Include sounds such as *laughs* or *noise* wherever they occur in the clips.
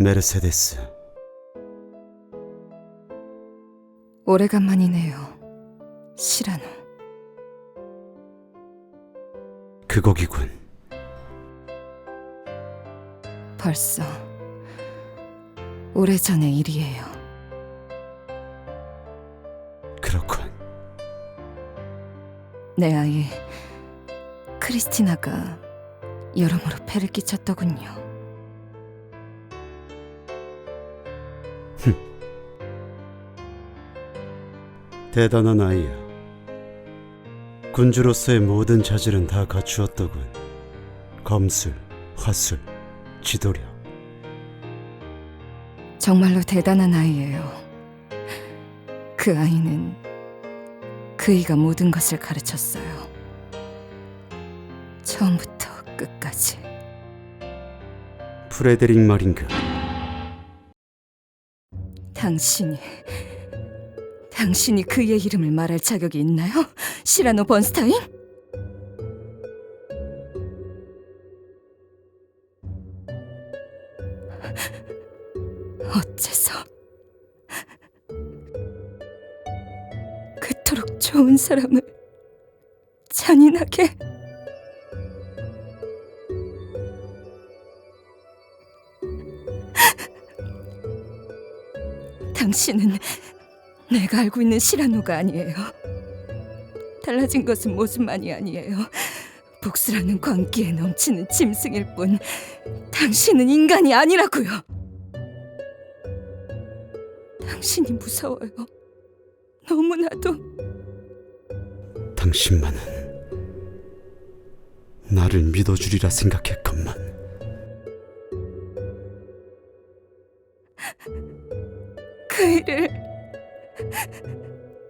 메르세데스 오래간만이네요. 시라노. 그 곡이군. 벌써 오래전의 일이에요. 그렇군. 내 아이 크리스티나가 여러모로 패를 끼쳤더군요. 대단한 아이야. 군주로서의 모든 자질은 다 갖추었더군. 검술, 화술, 지도력. 정말로 대단한 아이예요. 그 아이는 그이가 모든 것을 가르쳤어요. 처음부터 끝까지. 프레데릭 말인가? 당신이 당신이 그의 이름을 말할 자격이 있나요? 시라노 번스타인? 어째서 그토록 좋은 사람을 잔인하게 당신은 내가 알고 있는 시라노가 아니에요. 달라진 것은 모습만이 아니에요. 복수라는 광기에 넘치는 짐승일 뿐 당신은 인간이 아니라고요. 당신이 무서워요. 너무나도 당신만은 나를 믿어주리라 생각했건만 그 일을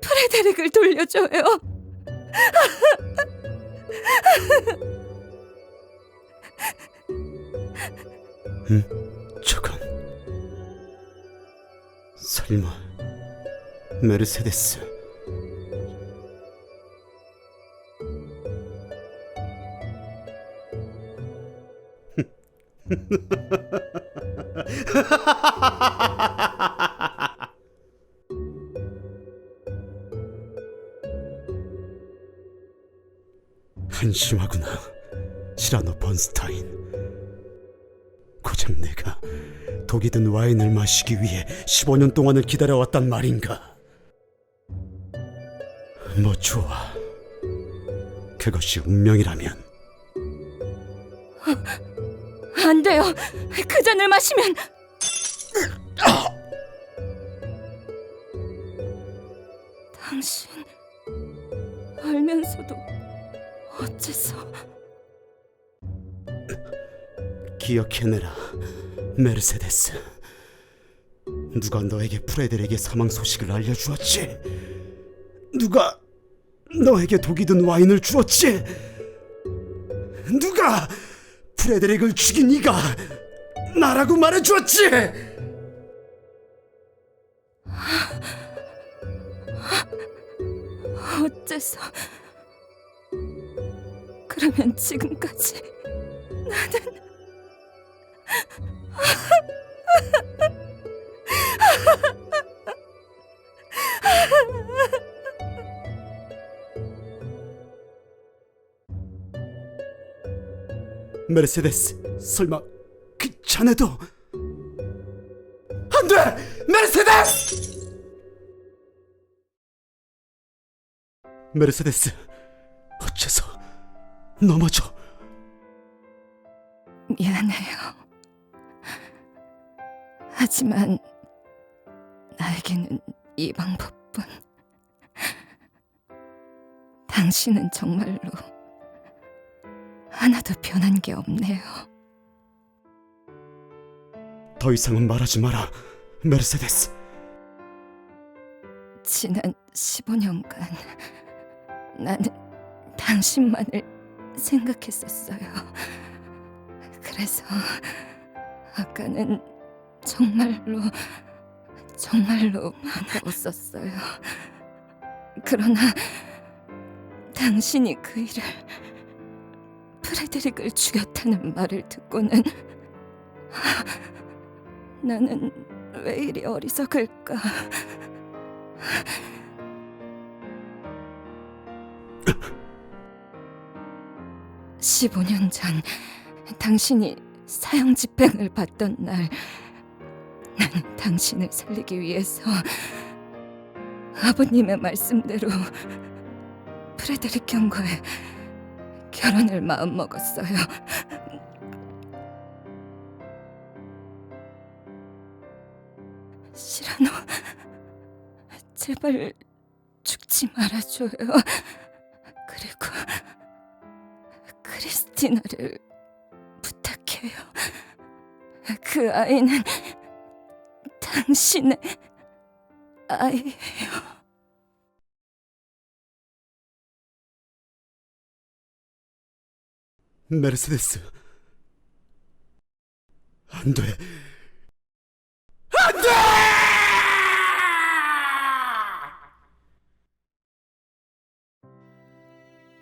프레데릭을 돌려줘요. 저건 설마 메르세데스 *laughs* 한심하구나 시라노 번스타인 고작 내가 독이 든 와인을 마시기 위해 15년 동안을 기다려왔단 말인가? 뭐 좋아. 그것이 운명이라면 안 돼요. 그 잔을 마시면 당신 알면서도 어째서 기억해내라, 메르세데스. 누가 너에게 프레델에게 사망 소식을 알려주었지? 누가 너에게 독이 든 와인을 주었지? 누가 프레데릭을 죽인 이가 나라고 말해주었지? 어째서 그러면 지금까지 나는 메르세데스, 설마 그 자네도 안 돼! 메르세데스! 메르세데스, 넘어져? 미안해요. 하지만 나에게는 이 방법뿐. 당신은 정말로 하나도 변한 게 없네요. 더 이상은 말하지 마라, 메르세데스. 지난 15년간 나는 당신만을 생각했었어요. 그래서 아까는 정말로 정말로 반가웠었어요. 그러나 당신이 그 일을 프레데릭을 죽였다는 말을 듣고는 나는 왜 이리 어리석을까? 15년 전 당신이 사형 집행을 받던 날 나는 당신을 살리기 위해서 아버님의 말씀대로 프레드릭 경과의 결혼을 마음먹었어요. 시라노, 제발 죽지 말아줘요. 크리스티나를 부탁해요. 그 아이는 당신의 아이예요. 메르세데스. 안 돼.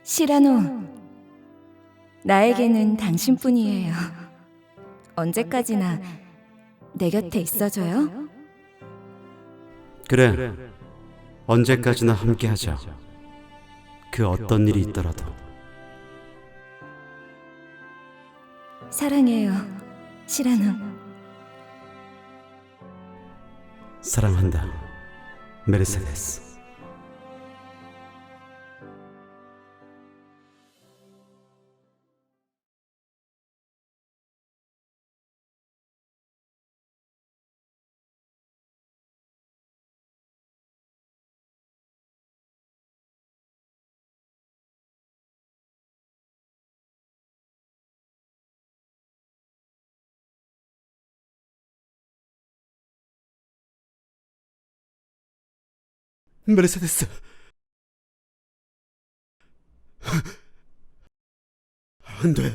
시라노, 나에게는 당신뿐이에요. 언제까지나 내 곁에 있어줘요. 그래. 언제까지나 함께하자. 그 어떤 일이 있더라도. 사랑해요, 시라노. 사랑한다. 메르세데스. 메르세데스. 안 돼.